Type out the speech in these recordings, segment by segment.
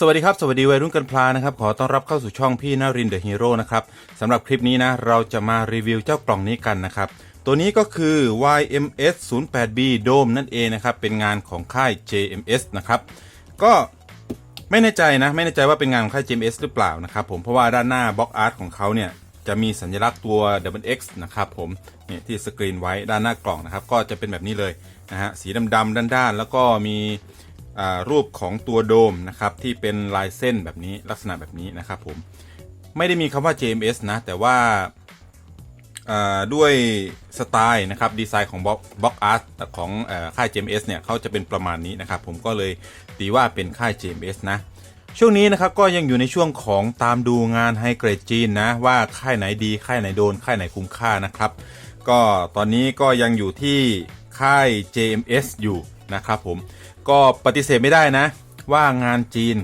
สวัสดีครับ สวัสดีวัยรุ่นกันพลานะครับ ขอต้อนรับเข้าสู่ช่องพี่นารินเดอะฮีโร่นะครับสำหรับคลิปนี้นะ เราจะมารีวิวเจ้ากล่องนี้กันนะครับ ตัวนี้ก็คือ YMS 0 8 B Dome นั่นเองนะครับ เป็นงานของค่าย JMS นะครับ ก็ไม่แน่ใจนะ ไม่แน่ใจว่าเป็นงานของค่าย JMS หรือเปล่านะครับผม เพราะว่าด้านหน้าบล็อกอาร์ตของเขาเนี่ยจะมีสัญลักษณ์ตัว X นะครับผมเนี่ยที่สกรีนไว้ด้านหน้ากล่องนะครับ ก็จะเป็นแบบนี้เลยนะฮะ สีดำๆด้านๆ แล้วก็มี รูปของตัวโดมนะครับที่เป็นลายเส้นแบบนี้ลักษณะแบบนี้นะครับผมไม่ได้มีคำว่า JMS นะ แต่ว่าด้วยสไตล์นะครับดีไซน์ของบล็อกอาร์ตของอค่าย JMS เนี่ยเขาจะเป็นประมาณนี้นะครับผมก็เลยตีว่าเป็นค่าย JMS นะ ช่วงนี้นะครับก็ยังอยู่ในช่วงของตามดูงานไฮเกรดจีนนะว่าค่ายไหนดีค่ายไหนโดน ค่ายไหนคุ้มค่านะครับ ก็ตอนนี้ก็ยังอยู่ที่ค่าย JMS อยู่นะครับผม ก็ปฏิเสธไม่ได้นะ ว่างานจีน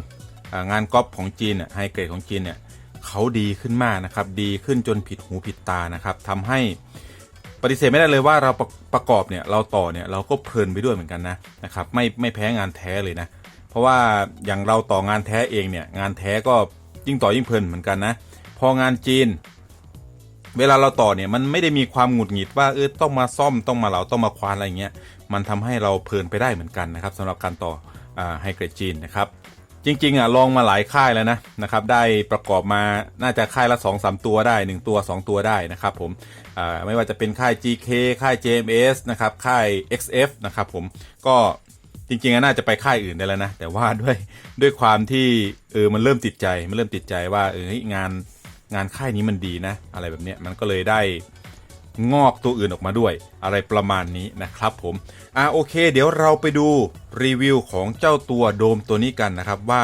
งานก๊อปของจีนไฮเกรดของจีนเนี่ยเขาดีขึ้นมากนะครับ ดีขึ้นจนผิดหูผิดตานะครับทำให้ปฏิเสธไม่ได้เลยว่าเราประประกอบเนี่ยเราต่อเนี่ยเราก็เพลินไปด้วยเหมือนกันนะนะครับไม่ไม่แพ้งานแท้เลยนะ เพราะว่าอย่างเราต่องานแท้เองเนี่ยงานแท้ก็ยิ่งต่อยิ่งเพลินเหมือนกันนะ พองานจีน เวลาเราต่อเนี่ยมันไม่ได้มีความหงุดหงิดว่าเออต้องมาซ่อมต้องมาเหลาต้องมาควานอะไรอย่างเงี้ย มันทำให้เราเพลินไปได้เหมือนกันนะครับสำหรับการต่อไฮเกรดจีนนะครับ จริงๆอะลองมาหลายค่ายแล้วนะนะครับได้ประกอบมาน่าจะค่ายละ2อสตัวได้ 1 ตัว 2 ตัวได้นะครับผมอ่าไม่ว่าจะเป็นค่าย GK ค่าย JMS นะครับค่าย XF นะครับผมก็จริงๆอะน่าจะไปค่ายอื่นได้แล้วนะ แต่ว่าด้วยด้วยความที่เออมันเริ่มติดใจมันเริ่มติดใจว่าเอองานงานค่ายนี้มันดีนะ อะไรแบบเนี้ยมันก็เลยได้ งอกตัวอื่นออกมาด้วย อะไรประมาณนี้นะครับผมอ่าโอเค เดี๋ยวเราไปดูรีวิวของเจ้าตัวโดมตัวนี้กันนะครับว่า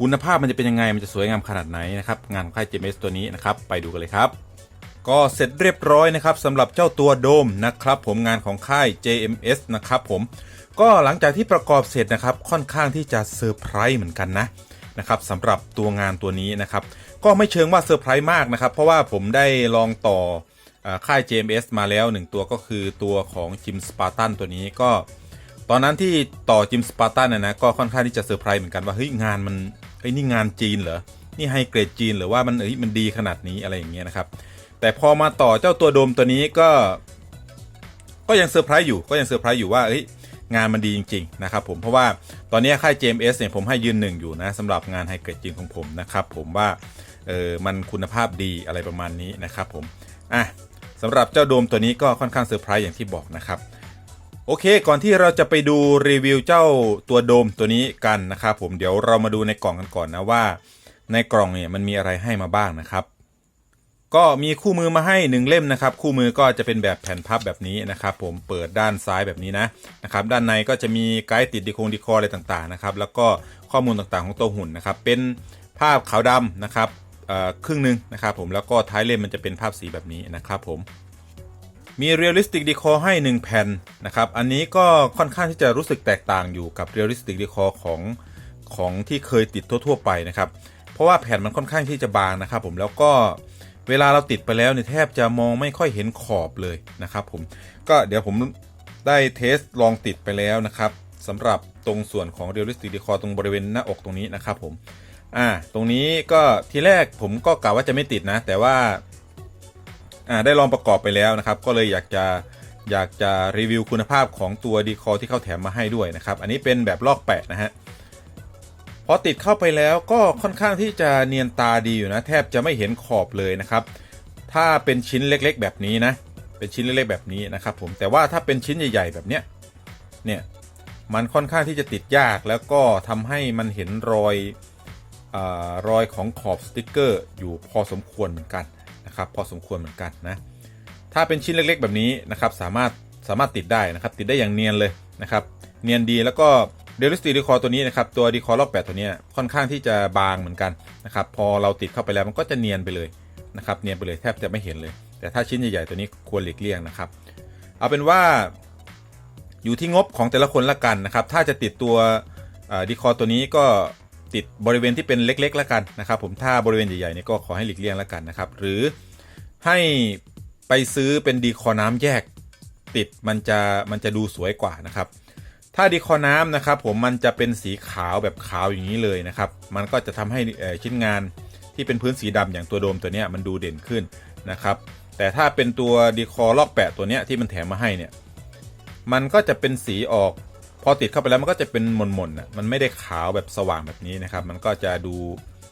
คุณภาพมันจะเป็นยังไงมันจะสวยงามขนาดไหนนะครับงานของค่าย JMS ตัวนี้นะครับไปดูกันเลยครับ ก็เสร็จเรียบร้อยนะครับสำหรับเจ้าตัวโดมนะครับผมงานของค่าย JMS นะครับผมก็หลังจากที่ประกอบเสร็จนะครับค่อนข้างที่จะเซอร์ไพรส์เหมือนกันนะนะครับสำหรับตัวงานตัวนี้นะครับ ก็ไม่เชิงว่าเซอร์ไพรส์มากนะครับ เพราะว่าผมได้ลองต่อ ค่าย JMS มาแล้วหนึ่งตัวก็คือตัวของจิมสปาร์ตันตัวนี้ก็ ตอนนั้นที่ต่อจิมสปาร์ตันนะนะก็ค่อนข้างที่จะเซอร์ไพรส์เหมือนกันว่าเฮ้ยงานมันเฮ้ยนี่งานจีนเหรอ นี่ไฮเกรดจีนหรือว่ามันเอ้ยมันดีขนาดนี้อะไรอย่างเงี้ยนะครับ แต่พอมาต่อเจ้าตัวโดมตัวนี้ก็ ก็ยังเซอร์ไพรส์อยู่ก็ยังเซอร์ไพรส์อยู่ว่าเฮ้ยงานมันดีจริง ๆ นะครับผมเพราะว่าตอนนี้ค่าย JMS เนี่ยผมให้ยืนหนึ่งอยู่นะสำหรับงานไฮเกรดจีนของผมนะครับผมว่าเออมันคุณภาพดีอะไรประมาณนี้นะครับผมอะ สำหรับเจ้าโดมตัวนี้ก็ค่อนข้างเซอร์ไพรส์อย่างที่บอกนะครับ โอเค ก่อนที่เราจะไปดูรีวิวเจ้าตัวโดมตัวนี้กันนะครับผมเดี๋ยวเรามาดูในกล่องกันก่อนนะว่า ในกล่องเนี่ยมันมีอะไรให้มาบ้างนะครับ ก็มีคู่มือมาให้หนึ่งเล่มนะครับ คู่มือก็จะเป็นแบบแผ่นพับแบบนี้นะครับ ผมเปิดด้านซ้ายแบบนี้นะนะครับ ด้านในก็จะมีไกด์ติดดีโคงดีคออะไรต่างๆนะครับ แล้วก็ข้อมูลต่างๆของตัวหุ่นนะครับ เป็นภาพขาวดำนะครับ ครึ่งหนึ่งนะครับผมแล้วก็ท้ายเล่มมันจะเป็นภาพสีแบบนี้นะครับผมมี Realistic Decor ให้ 1 แผ่นนะครับ อันนี้ก็ค่อนข้างที่จะรู้สึกแตกต่างอยู่กับ Realistic Decor ของของที่เคยติดทั่ว ๆ ไปนะครับ เพราะว่าแผ่นมันค่อนข้างที่จะบางนะครับผมแล้วก็เวลาเราติดไปแล้วเนี่ยแทบจะมองไม่ค่อยเห็นขอบเลยนะครับผมก็เดี๋ยวผมได้เทสลองติดไปแล้วนะครับสำหรับตรงส่วนของ Realistic Decor ตรงบริเวณหน้าอกตรงนี้นะครับผม อ่าตรงนี้ก็ทีแรกผมก็กะว่าจะไม่ติดนะ แต่ว่าอ่าได้ลองประกอบไปแล้วนะครับ ก็เลยอยากจะอยากจะรีวิวคุณภาพของตัวดีคอที่เขาแถมมาให้ด้วยนะครับ อันนี้เป็นแบบลอกแปะนะฮะพอติดเข้าไปแล้วก็ค่อนข้างที่จะเนียนตาดีอยู่นะ แทบจะไม่เห็นขอบเลยนะครับ ถ้าเป็นชิ้นเล็กๆ แบบนี้นะ เป็นชิ้นเล็กๆแบบนี้นะครับ ผมแต่ว่าถ้าเป็นชิ้นใหญ่ ๆ แบบเนี้ยเนี่ยมันค่อนข้างที่จะติดยากแล้วก็ทำให้มันเห็นรอย รอยของขอบสติกเกอร์อยู่พอสมควรเหมือนกันนะครับพอสมควรเหมือนกันนะถ้าเป็นชิ้นเล็กๆแบบนี้นะครับสามารถสามารถติดได้นะครับติดได้อย่างเนียนเลยนะครับเนียนดีแล้วก็เดลิสตีดีคอตัวนี้นะครับตัวดีคอลอกแปดตัวนี้ค่อนข้างที่จะบางเหมือนกันนะครับพอเราติดเข้าไปแล้วมันก็จะเนียนไปเลยนะครับเนียนไปเลยแทบจะไม่เห็นเลย แต่ถ้าชิ้นใหญ่ๆตัวนี้ควรหลีกเลี่ยงนะครับ เอาเป็นว่าอยู่ที่งบของแต่ละคนละกันนะครับถ้าจะติดตัวดีคอตัวนี้ก็ ติดบริเวณที่เป็นเล็กๆแล้วกันนะครับ ผมถ้าบริเวณใหญ่ๆนี่ก็ขอให้หลีกเลี่ยงแล้วกันนะครับ หรือให้ไปซื้อเป็นดีคอน้ำแยกติดมันจะมันจะดูสวยกว่านะครับ ถ้าดีคอน้ำนะครับ ผมมันจะเป็นสีขาวแบบขาวอย่างนี้เลยนะครับ มันก็จะทำให้ชิ้นงานที่เป็นพื้นสีดำอย่างตัวโดมตัวนี้มันดูเด่นขึ้นนะครับ แต่ถ้าเป็นตัวดีคอลอกแปะตัวนี้ที่มันแถมมาให้เนี่ยมันก็จะเป็นสีออก พอติดเข้าไปแล้วมันก็จะเป็นหม่นๆน่ะมันไม่ได้ขาวแบบสว่างแบบนี้นะครับ มันก็จะดู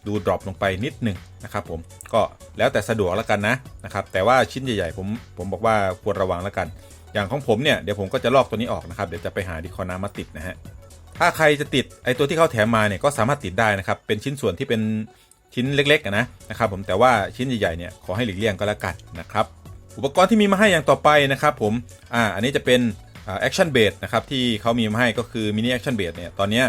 ดูดรอปลงไปนิดหนึ่งนะครับผมก็แล้วแต่สะดวกแล้วกันนะนะครับ แต่ว่าชิ้นใหญ่ๆ ผมผมบอกว่าควรระวังแล้วกัน อย่างของผมเนี่ยเดี๋ยวผมก็จะลอกตัวนี้ออกนะครับ เดี๋ยวจะไปหาดีคอน้ำมาติดนะฮะถ้าใครจะติดไอตัวที่เขาแถมมาเนี่ยก็สามารถติดได้นะครับ เป็นชิ้นส่วนที่เป็นชิ้นเล็กๆนะนะครับผมแต่ว่าชิ้นใหญ่ๆเนี่ยขอให้หลีกเลี่ยงก็แล้วกันนะครับ อุปกรณ์ที่มีมาให้อย่างต่อไปนะครับผมอ่าอันนี้จะเป็น แอคชั่นเบสนะครับที่เขามีมาให้ก็คือมินิแอคชั่นเบสเนี่ยตอนนี้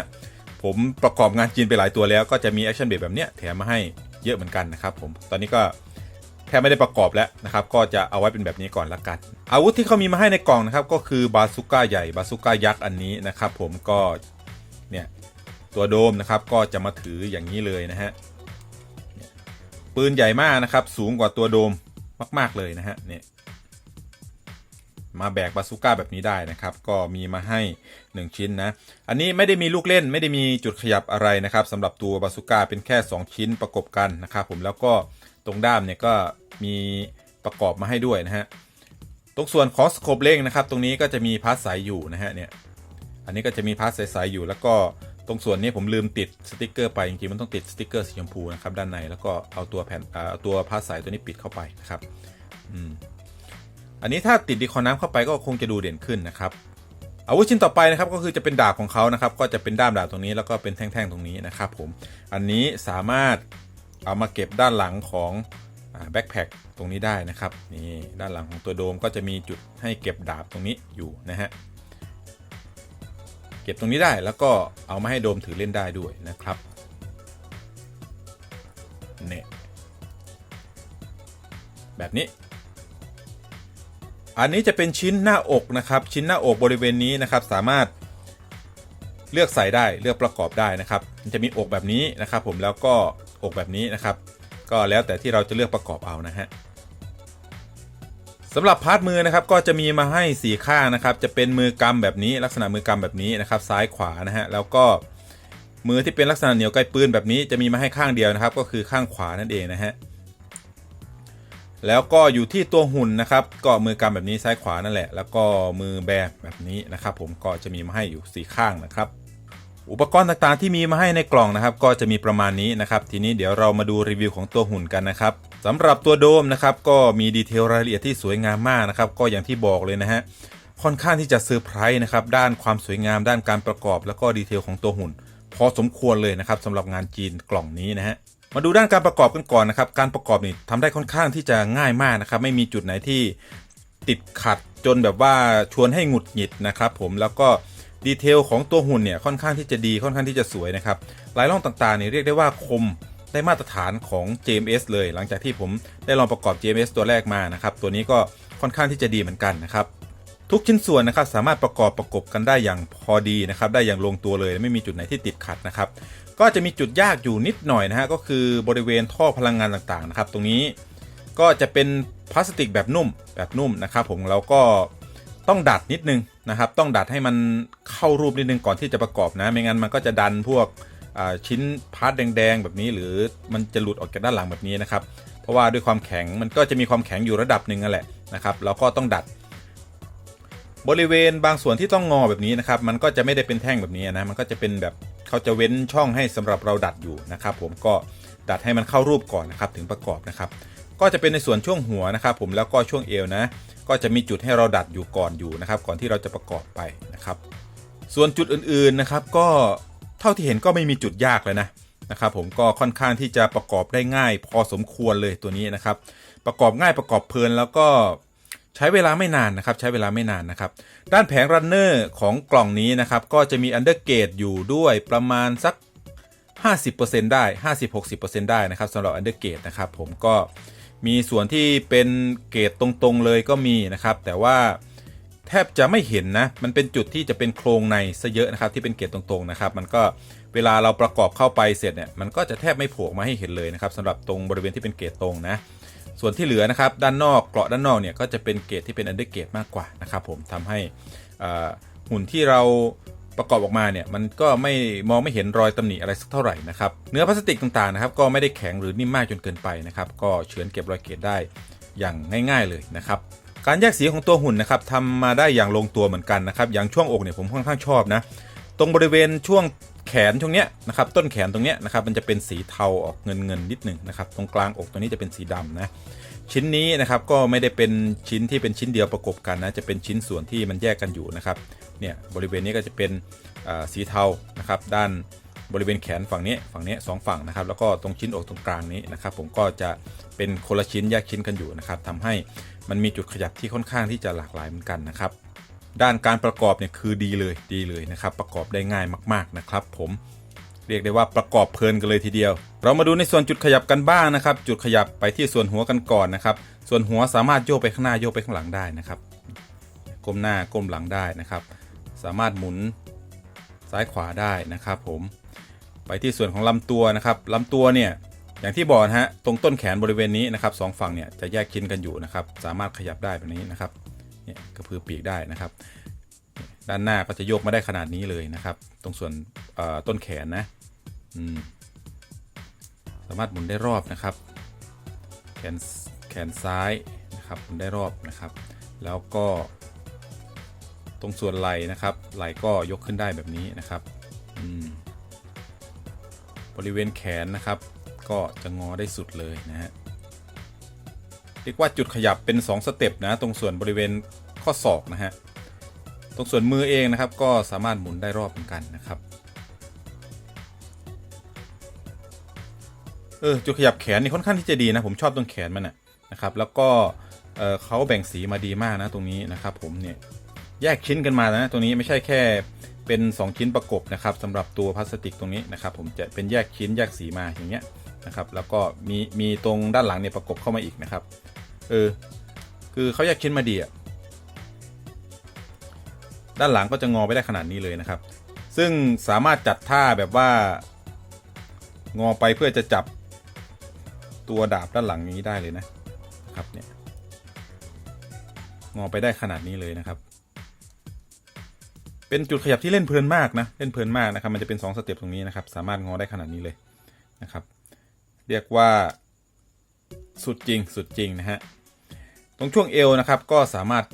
ผมประกอบงานจีนไปหลายตัวแล้วก็จะมีแอคชั่นเบสแบบเนี้ยแถมมาให้เยอะเหมือนกันนะครับผมตอนนี้ก็แทบไม่ได้ประกอบแล้วนะครับ ก็จะเอาไว้เป็นแบบนี้ก่อนละกัน อาวุธที่เขามีมาให้ในกล่องนะครับ ก็คือบาซูก้าใหญ่บาซูก้ายักษ์อันนี้นะครับผมก็เนี่ยตัวโดมนะครับก็จะมาถืออย่างนี้เลยนะฮะปืนใหญ่มากนะครับ สูงกว่าตัวโดมมาก ๆเลยนะฮะเนี่ย มาแบกบาซูก้าแบบนี้ได้นะครับ ก็มีมาให้ 1 ชิ้นนะ อันนี้ไม่ได้มีลูกเล่นไม่ได้มีจุดขยับอะไรนะครับสำหรับตัวบาซูก้าเป็นแค่ 2 ชิ้นประกบกันนะครับผมแล้วก็ตรงด้ามเนี่ยก็มีประกอบมาให้ด้วยนะฮะตรงส่วนของสโคปเล่งนะครับ ตรงนี้ก็จะมีพาร์ทใสอยู่นะฮะเนี่ยอันนี้ก็จะมีพาร์ทใสๆอยู่ แล้วก็ตรงส่วนนี้ผมลืมติดสติกเกอร์ไปจริงๆมันต้องติดสติกเกอร์สีชมพูนะครับด้านในแล้วก็เอาตัวแผ่นเอาตัวพาร์ทใสตัวนี้ปิดเข้าไปนะครับอืม อันนี้ถ้าติดดีคอน้ำเข้าไปก็คงจะดูเด่นขึ้นนะครับอาวุธชิ้นต่อไปนะครับก็คือจะเป็นดาบของเขานะครับ ก็จะเป็นด้ามดาบตรงนี้แล้วก็เป็นแท่งๆตรงนี้นะครับผมอันนี้สามารถเอามาเก็บด้านหลังของแบ็คแพคตรงนี้ได้นะครับนี่ด้านหลังของตัวโดมก็จะมีจุดให้เก็บดาบตรงนี้อยู่นะฮะเก็บตรงนี้ได้แล้วก็เอามาให้โดมถือเล่นได้ด้วยนะครับเนี่ยแบบนี้ อันนี้จะเป็นชิ้นหน้าอกนะครับ ชิ้นหน้าอกบริเวณนี้นะครับสามารถเลือกใส่ได้เลือกประกอบได้นะครับมันจะมีอกแบบนี้นะครับ ผมแล้วก็อกแบบนี้นะครับ ก็แล้วแต่ที่เราจะเลือกประกอบเอานะฮะสำหรับพาร์ทมือนะครับก็จะมีมาให้สีข้างนะครับ จะเป็นมือกำแบบนี้ ลักษณะมือกำแบบนี้นะครับ ซ้ายขวานะฮะแล้วก็มือที่เป็นลักษณะเหนียวไกลปืนแบบนี้จะมีมาให้ข้างเดียวนะครับ ก็คือข้างขวานั่นเองนะฮะ แล้วก็อยู่ที่ตัวหุ่นนะครับ ก็มือกำแบบนี้ซ้ายขวานั่นแหละ แล้วก็มือแบแบบนี้นะครับ ผมก็จะมีมาให้อยู่สีข้างนะครับ อุปกรณ์ต่างๆที่มีมาให้ในกล่องนะครับ ก็จะมีประมาณนี้นะครับ ทีนี้เดี๋ยวเรามาดูรีวิวของตัวหุ่นกันนะครับสำหรับตัวโดมนะครับ ก็มีดีเทลรายละเอียดที่สวยงามมากนะครับ ก็อย่างที่บอกเลยนะฮะค่อนข้างที่จะเซอร์ไพรส์นะครับด้านความสวยงามด้านการประกอบ แล้วก็ดีเทลของตัวหุ่น พอสมควรเลยนะครับสำหรับงานจีนกล่องนี้นะฮะ มาดูด้านการประกอบกันก่อนนะครับ การประกอบนี่ทำได้ค่อนข้างที่จะง่ายมากนะครับ ไม่มีจุดไหนที่ติดขัดจนแบบว่าชวนให้หงุดหงิดนะครับผมแล้วก็ดีเทลของตัวหุ่นเนี่ยค่อนข้างที่จะดีค่อนข้างที่จะสวยนะครับลายล่องต่างๆเนี่ยเรียกได้ว่าคมได้มาตรฐานของ JMS เลย หลังจากที่ผมได้ลองประกอบ JMS ตัวแรกมานะครับ ตัวนี้ก็ค่อนข้างที่จะดีเหมือนกันนะครับ ทุกชิ้นส่วนนะครับสามารถประกอบประกบกันได้อย่างพอดีนะครับ ได้อย่างลงตัวเลยไม่มีจุดไหนที่ติดขัดนะครับ ก็จะมีจุดยากอยู่นิดหน่อยนะฮะก็คือบริเวณท่อพลังงานต่างๆนะครับตรงนี้ก็จะเป็นพลาสติกแบบนุ่มแบบนุ่มนะครับผมเราก็ต้องดัดนิดนึงนะครับ ต้องดัดให้มันเข้ารูปนิดนึงก่อนที่จะประกอบนะ ไม่งั้นมันก็จะดันพวกชิ้นพาร์ทแดงๆแบบนี้ หรือมันจะหลุดออกจากด้านหลังแบบนี้นะครับ เพราะว่าด้วยความแข็งมันก็จะมีความแข็งอยู่ระดับหนึ่งนั่นแหละนะครับ เราก็ต้องดัด บริเวณบางส่วนที่ต้องงอแบบนี้นะครับ มันก็จะไม่ได้เป็นแท่งแบบนี้นะ มันก็จะเป็นแบบเขาจะเว้นช่องให้สำหรับเราดัดอยู่นะครับ ผมก็ดัดให้มันเข้ารูปก่อนนะครับ ถึงประกอบนะครับ ก็จะเป็นในส่วนช่วงหัวนะครับ ผมแล้วก็ช่วงเอวนะ ก็จะมีจุดให้เราดัดอยู่ก่อนอยู่นะครับ ก่อนที่เราจะประกอบไปนะครับ ส่วนจุดอื่นๆนะครับ ก็เท่าที่เห็นก็ไม่มีจุดยากเลยนะนะครับผมก็ค่อนข้างที่จะประกอบได้ง่าย พอสมควรเลยตัวนี้นะครับ ประกอบง่ายประกอบเพลินแล้วก็ ช้เวลาไม่นานนะครับ ใช้เวลาไม่นานนะครับ ด้านแผงรันเนอร์ของกล่องนี้นะครับ ก็จะมีอันเดอร์เกตอยู่ด้วยประมาณสัก 50%ได้ 50-60%ได้นะครับสำหรับอันเดอร์เกตนะครับ ผมก็มีส่วนที่เป็นเกตตรงๆเลยก็มีนะครับ แต่ว่าแทบจะไม่เห็นนะ มันเป็นจุดที่จะเป็นโครงในซะเยอะนะครับที่เป็นเกตตรงๆนะครับ มันก็เวลาเราประกอบเข้าไปเสร็จเนี่ย มันก็จะแทบไม่โผล่มาให้เห็นเลยนะครับสำหรับตรงบริเวณที่เป็นเกตตรงนะ ส่วนที่เหลือนะครับด้านนอกเกราะด้านนอกเนี่ยก็จะเป็นเกรดที่เป็นอันเดอร์เกรดมากกว่านะครับผมทำให้หุ่นที่เราประกอบออกมาเนี่ยมันก็ไม่มองไม่เห็นรอยตำหนิอะไรสักเท่าไหร่นะครับเนื้อพลาสติกต่างๆนะครับก็ไม่ได้แข็งหรือนิ่มมากจนเกินไปนะครับก็เฉือนเก็บรอยเกรดได้อย่างง่าย ๆเลยนะครับการแยกสีของตัวหุ่นนะครับทำมาได้อย่างลงตัวเหมือนกันนะครับอย่างช่วงอกเนี่ยผมค่อนข้างชอบนะตรงบริเวณช่วง แขนช่วงเนี้ยนะครับต้นแขนตรงเนี้ยนะครับมันจะเป็นสีเทาออกเงินเงินนิดหนึ่งนะครับตรงกลางอกตรงนี้จะเป็นสีดำนะชิ้นนี้นะครับก็ไม่ได้เป็นชิ้นที่เป็นชิ้นเดียวประกบกันนะจะเป็นชิ้นส่วนที่มันแยกกันอยู่นะครับเนี่ยบริเวณนี้ก็จะเป็นสีเทานะครับด้านบริเวณแขนฝั่งนี้ฝั่งนี้สองฝั่งนะครับแล้วก็ตรงชิ้นอกตรงกลางนี้นะครับผมก็จะเป็นคนละชิ้นแยกชิ้นกันอยู่นะครับทำให้มันมีจุดขยับที่ค่อนข้างที่จะหลากหลายเหมือนกันนะครับ ด้านการประกอบเนี่ยคือดีเลยดีเลยนะครับประกอบได้ง่ายมาก ๆนะครับ ผมเรียกได้ว่าประกอบเพลินกันเลยทีเดียว เรามาดูในส่วนจุดขยับกันบ้างนะครับ จุดขยับไปที่ส่วนหัวกันก่อนนะครับ ส่วนหัวสามารถโยกไปข้างหน้าโยกไปข้างหลังได้นะครับก้มหน้าก้มหลังได้นะครับ สามารถหมุนซ้ายขวาได้นะครับ ผมไปที่ส่วนของลำตัวนะครับลำตัวเนี่ยอย่างที่บอกฮะตรงต้นแขนบริเวณนี้นะครับสองฝั่งเนี่ยจะแยกชิ้นกันอยู่นะครับ สามารถขยับได้แบบนี้นะครับ เนี่ยกระพือปีกได้นะครับ ด้านหน้าก็จะโยกมาได้ขนาดนี้เลยนะครับ ตรงส่วนต้นแขนนะสามารถหมุนได้รอบนะครับ แขนแขนซ้ายนะครับหมุนได้รอบนะครับ แล้วก็ตรงส่วนไหล่นะครับ ไหล่ก็ยกขึ้นได้แบบนี้นะครับบริเวณแขนนะครับ ก็จะงอได้สุดเลยนะฮะ เรียกว่าจุดขยับเป็น 2 สเต็ปนะตรงส่วนบริเวณข้อศอกนะฮะตรงส่วนมือเองนะครับ ก็สามารถหมุนได้รอบเหมือนกันนะครับเออจุดขยับแขนนี่ค่อนข้างที่จะดีนะผมชอบตรงแขนมันนะนะครับ แล้วก็เออเขาแบ่งสีมาดีมากนะตรงนี้นะครับ ผมเนี่ยแยกชิ้นกันมานะตรงนี้ไม่ใช่แค่เป็น 2 ชิ้นประกบนะครับสำหรับตัวพลาสติกตรงนี้นะครับ ผมจะเป็นแยกชิ้นแยกสีมาอย่างเงี้ยนะครับ แล้วก็มีมีตรงด้านหลังเนี่ยประกบเข้ามาอีกนะครับ เออ คือเขาแยกชิ้นมาดีอะด้านหลังก็จะงอไปได้ขนาดนี้เลยนะครับ ซึ่งสามารถจัดท่าแบบว่า งอไปเพื่อจะจับตัวดาบด้านหลังอย่างนี้ได้เลยนะครับเนี่ยงอไปได้ขนาดนี้เลยนะครับ เป็นจุดขยับที่เล่นเพลินมากนะ เล่นเพลินมากนะครับ มันจะเป็น 2 สเต็ปตรงนี้นะครับ สามารถงอได้ขนาดนี้เลยนะครับ เรียกว่าสุดจริง สุดจริงนะฮะ ตรงช่วงเอวนะครับก็สามารถ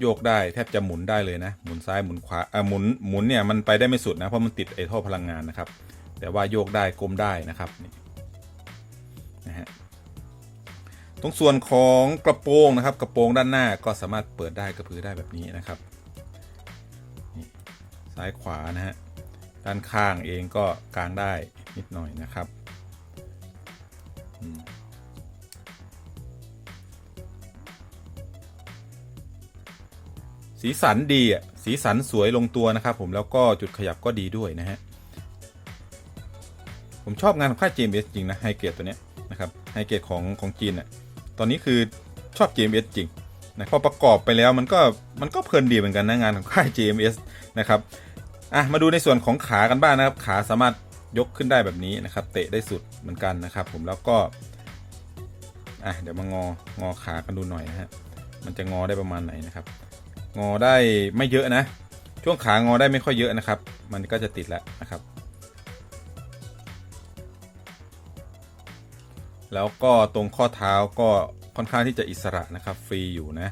โยกได้แทบจะหมุนได้เลยนะ หมุนซ้ายหมุนขวาเอ่อหมุนหมุนเนี่ยมันไปได้ไม่สุดนะเพราะมันติดไอ้ท่อพลังงานนะครับ แต่ว่าโยกได้กลมได้นะครับนี่นะฮะตรงส่วนของกระโปรงนะครับ กระโปรงด้านหน้าก็สามารถเปิดได้กระพือได้แบบนี้นะครับนี่ซ้ายขวานะฮะด้านข้างเองก็กางได้นิดหน่อยนะครับ สีสันดีอะสีสันสวยลงตัวนะครับผมแล้วก็จุดขยับก็ดีด้วยนะฮะผมชอบงานของค่าย JMS จริงนะไฮเกรดตัวเนี้ยนะครับไฮเกรดของของจีนอะตอนนี้คือชอบ JMS จริงนะพอประกอบไปแล้วมันก็มันก็เพลินดีเหมือนกันนะงานของค่าย JMS นะครับอะมาดูในส่วนของขากันบ้างนะครับ ขาสามารถยกขึ้นได้แบบนี้นะครับ เตะได้สุดเหมือนกันนะครับ ผมแล้วก็อะเดี๋ยวมางองอขากันดูหน่อยนะฮะมันจะงอได้ประมาณไหนนะครับ งอได้ไม่เยอะนะ ช่วงขางอได้ไม่ค่อยเยอะนะครับ มันก็จะติดแล้วนะครับ แล้วก็ตรงข้อเท้าก็ค่อนข้างที่จะอิสระนะครับฟรีอยู่นะ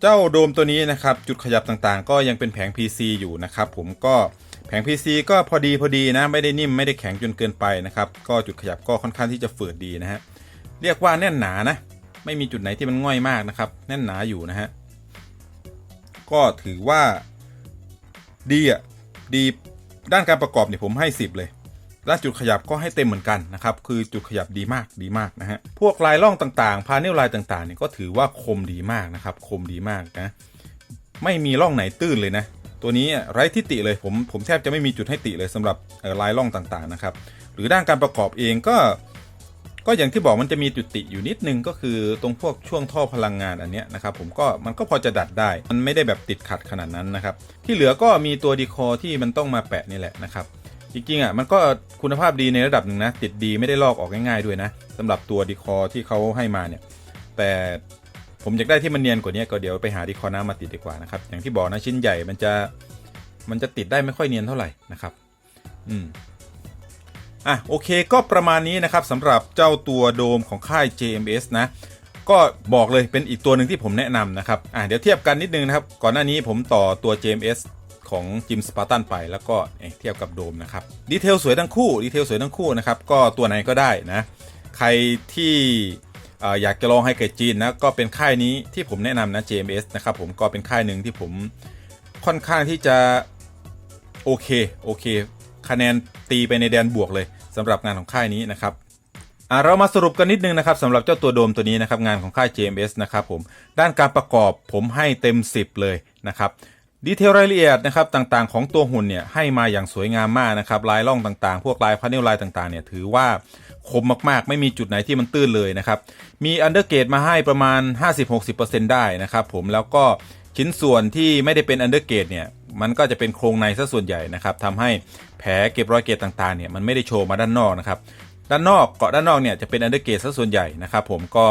เจ้าโดมตัวนี้นะครับจุดขยับต่างๆ ก็ยังเป็นแผง PC อยู่นะครับ ผมก็แผง PC ก็พอดีพอดีนะไม่ได้นิ่มไม่ได้แข็งจนเกินไปนะครับ ก็จุดขยับก็ค่อนข้างที่จะฝืดดีนะฮะเรียกว่าแน่นหนานะ ไม่มีจุดไหนที่มันง่อยมากนะครับ แน่นหนาอยู่นะฮะ ก็ถือว่าดีอะดีด้านการประกอบเนี่ยผมให้ 10 เลยด้านจุดขยับก็ให้เต็มเหมือนกันนะครับ คือจุดขยับดีมากดีมากนะฮะ พวกลายล่องต่างๆ พาเนลลายต่างๆเนี่ยก็ถือว่าคมดีมากนะครับ คมดีมากนะ ไม่มีร่องไหนตื้นเลยนะ ตัวนี้ไร้ทิฏฐิเลยผมผมแทบจะไม่มีจุดให้ติเลยสำหรับลายล่องต่างๆนะครับ หรือด้านการประกอบเองก็ ก็อย่างที่บอกมันจะมีจุดติอยู่นิดนึงก็คือตรงพวกช่วงท่อพลังงานอันเนี้ยนะครับผมก็มันก็พอจะดัดได้ มันไม่ได้แบบติดขัดขนาดนั้นนะครับ ที่เหลือก็มีตัวดีคอที่มันต้องมาแปะนี่แหละนะครับจริงๆอะมันก็คุณภาพดีในระดับหนึ่งนะ ติดดีไม่ได้ลอกออกง่ายๆด้วยนะสำหรับตัวดีคอที่เขาให้มาเนี่ย แต่ผมอยากได้ที่มันเนียนกว่านี้ก็เดี๋ยวไปหาดีคอน้ำมาติดดีกว่านะครับ อย่างที่บอกนะชิ้นใหญ่มันจะมันจะติดได้ไม่ค่อยเนียนเท่าไหร่นะครับ อืม อะโอเคก็ประมาณนี้นะครับสำหรับเจ้าตัวโดมของค่าย JMS นะ ก็บอกเลยเป็นอีกตัวหนึ่งที่ผมแนะนำนะครับอะเดี๋ยวเทียบกันนิดนึงนะครับ ก่อนหน้านี้ผมต่อตัว JMS ของจิมสปาร์ตันไปแล้วก็เเทียบกับโดมนะครับดีเทลสวยทั้งคู่ดีเทลสวยทั้งคู่นะครับก็ตัวไหนก็ได้นะ ใครที่อออยากจะลองไฮเกรดจีนนะก็เป็นค่ายนี้ที่ผมแนะนำนะ JMS นะครับผมก็เป็นค่ายหนึ่งที่ผมค่อนข้างที่จะโอเคโอเค คะแนนตีไปในแดนบวกเลย สำหรับงานของค่ายนี้นะครับอะเรามาสรุปกันนิดนึงนะครับสำหรับเจ้าตัวโดมตัวนี้นะครับงานของค่าย JMS นะครับผมด้านการประกอบผมให้เต็ม 10 เลยนะครับดีเทลรายละเอียดนะครับต่างๆ ของตัวหุ่นเนี่ยให้มาอย่างสวยงามมากนะครับลายล่องต่างๆ พวกลายพาเนลลายต่างๆเนี่ยถือว่าคมมากๆ ไม่มีจุดไหนที่มันตื้นเลยนะครับมีอันเดอร์เกตมาให้ประมาณ 50-60%ได้นะครับผมแล้วก็ ชิ้นส่วนที่ไม่ได้เป็นอันเดอร์เกตเนี่ยมันก็จะเป็นโครงในซะส่วนใหญ่นะครับทำให้แผลเก็บรอยเกตต่างๆเนี่ยมันไม่ได้โชว์มาด้านนอกนะครับด้านนอกเกาะด้านนอกเนี่ยจะเป็นอันเดอร์เกตซะส่วนใหญ่นะครับผมก็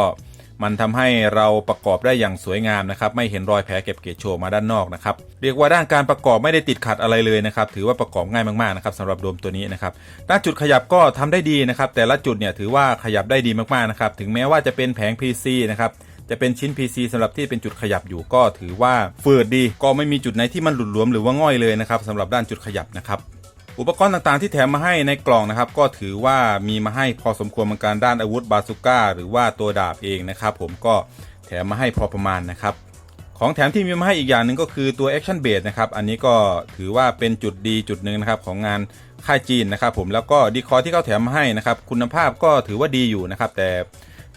มันทำให้เราประกอบได้อย่างสวยงามนะครับไม่เห็นรอยแผลเก็บเกตโชว์มาด้านนอกนะครับเรียกว่าด้านการประกอบไม่ได้ติดขัดอะไรเลยนะครับถือว่าประกอบง่ายมากๆนะครับสำหรับโดมตัวนี้นะครับด้านจุดขยับก็ทำได้ดีนะครับแต่ละจุดเนี่ยถือว่าขยับได้ดีมากๆนะครับถึงแม้ว่าจะเป็นแผง PC นะครับ จะเป็นชิ้น PC สำหรับที่เป็นจุดขยับอยู่ก็ถือว่าเฟิร์ดดีก็ไม่มีจุดไหนที่มันหลุดหลวมหรือว่าง่อยเลยนะครับสำหรับด้านจุดขยับนะครับอุปกรณ์ต่างๆที่แถมมาให้ในกล่องนะครับ ก็ถือว่ามีมาให้พอสมควรเหมือนกันด้านอาวุธบาซูก้าหรือว่าตัวดาบเองนะครับผมก็แถมมาให้พอประมาณนะครับของแถมที่มีมาให้อีกอย่างหนึ่งก็คือตัว Action b a s e นะครับ อันนี้ก็ถือว่าเป็นจุดดีจุดหนึ่งนะครับของงานค่ายจีนนะครับผมแล้วก็ดีคอที่เขาแถมมาให้นะครับ คุณภาพก็ถือว่าดีอยู่นะครับ แต่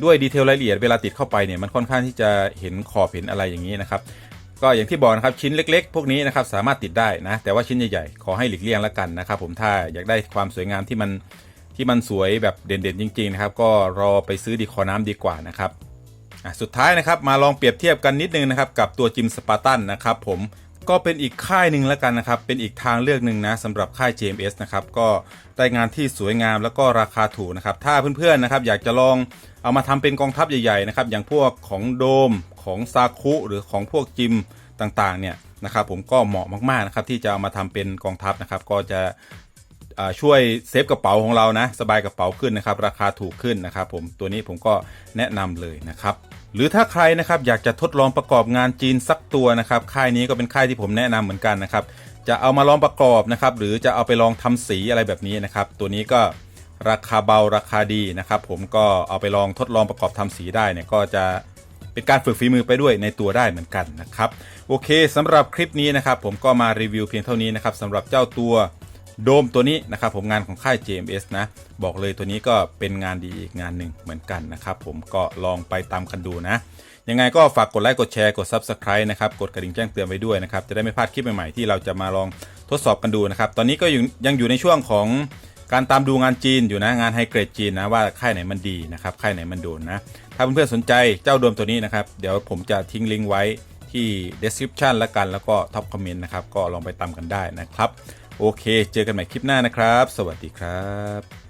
ด้วยดีเทลรายละเอียดเวลาติดเข้าไปเนี่ยมันค่อนข้างที่จะเห็นขอบเห็นอะไรอย่างนี้นะครับก็อย่างที่บอกนะครับชิ้นเล็ก ๆ พวกนี้นะครับสามารถติดได้นะแต่ว่าชิ้นใหญ่ๆขอให้หลีกเลี่ยงแล้วกันนะครับผมถ้าอยากได้ความสวยงามที่มันที่มันสวยแบบเด่นๆจริงๆนะครับก็รอไปซื้อดีคอน้ำดีกว่านะครับสุดท้ายนะครับมาลองเปรียบเทียบกันนิดนึงนะครับกับตัวจิมสปาร์ตันนะครับผมก็เป็นอีกค่ายหนึ่งแล้วกันนะครับ เป็นอีกทางเลือกหนึ่งนะสำหรับค่าย JMS นะครับ ก็ได้งานที่สวยงามแล้วก็ราคาถูกนะครับ ถ้าเพื่อนๆนะครับอยากจะลอง เอามาทำเป็นกองทัพใหญ่ๆนะครับอย่างพวกของโดมของซาคุหรือของพวกจิมต่างๆเนี่ยนะครับผมก็เหมาะมากๆนะครับที่จะเอามาทำเป็นกองทัพนะครับก็จะช่วยเซฟกระเป๋าของเรานะสบายกระเป๋าขึ้นนะครับราคาถูกขึ้นนะครับผมตัวนี้ผมก็แนะนำเลยนะครับหรือถ้าใครนะครับอยากจะทดลองประกอบงานจีนสักตัวนะครับค่ายนี้ก็เป็นค่ายที่ผมแนะนำเหมือนกันนะครับจะเอามาลองประกอบนะครับหรือจะเอาไปลองทำสีอะไรแบบนี้นะครับตัวนี้ก็ ราคาเบาราคาดีนะครับ ผมก็เอาไปลองทดลองประกอบทำสีได้เนี่ยก็จะเป็นการฝึกฝีมือไปด้วยในตัวได้เหมือนกันนะครับ โอเคสำหรับคลิปนี้นะครับ ผมก็มารีวิวเพียงเท่านี้นะครับสำหรับเจ้าตัวโดมตัวนี้นะครับผมงานของค่าย JMS นะ บอกเลยตัวนี้ก็เป็นงานดีอีกงานหนึ่งเหมือนกันนะครับผมก็ลองไปตามกันดูนะ ยังไงก็ฝากกดไลค์กดแชร์กด Subscribe นะครับกดกระดิ่งแจ้งเตือนไว้ด้วยนะครับจะได้ไม่พลาดคลิปใหม่ๆที่เราจะมาลองทดสอบกันดูนะครับตอนนี้ก็ยังอยู่ในช่วงของ การตามดูงานจีนอยู่นะงานไฮเกรดจีนนะว่าค่ายไหนมันดีนะครับค่ายไหนมันโดนนะถ้าเพื่อนๆสนใจเจ้าโดมตัวนี้นะครับ เดี๋ยวผมจะทิ้งลิงก์ไว้ที่ description แล้วกันแล้วก็ท็อปคอมเมนต์นะครับ ก็ลองไปตามกันได้นะครับ โอเค เจอกันใหม่คลิปหน้านะครับ สวัสดีครับ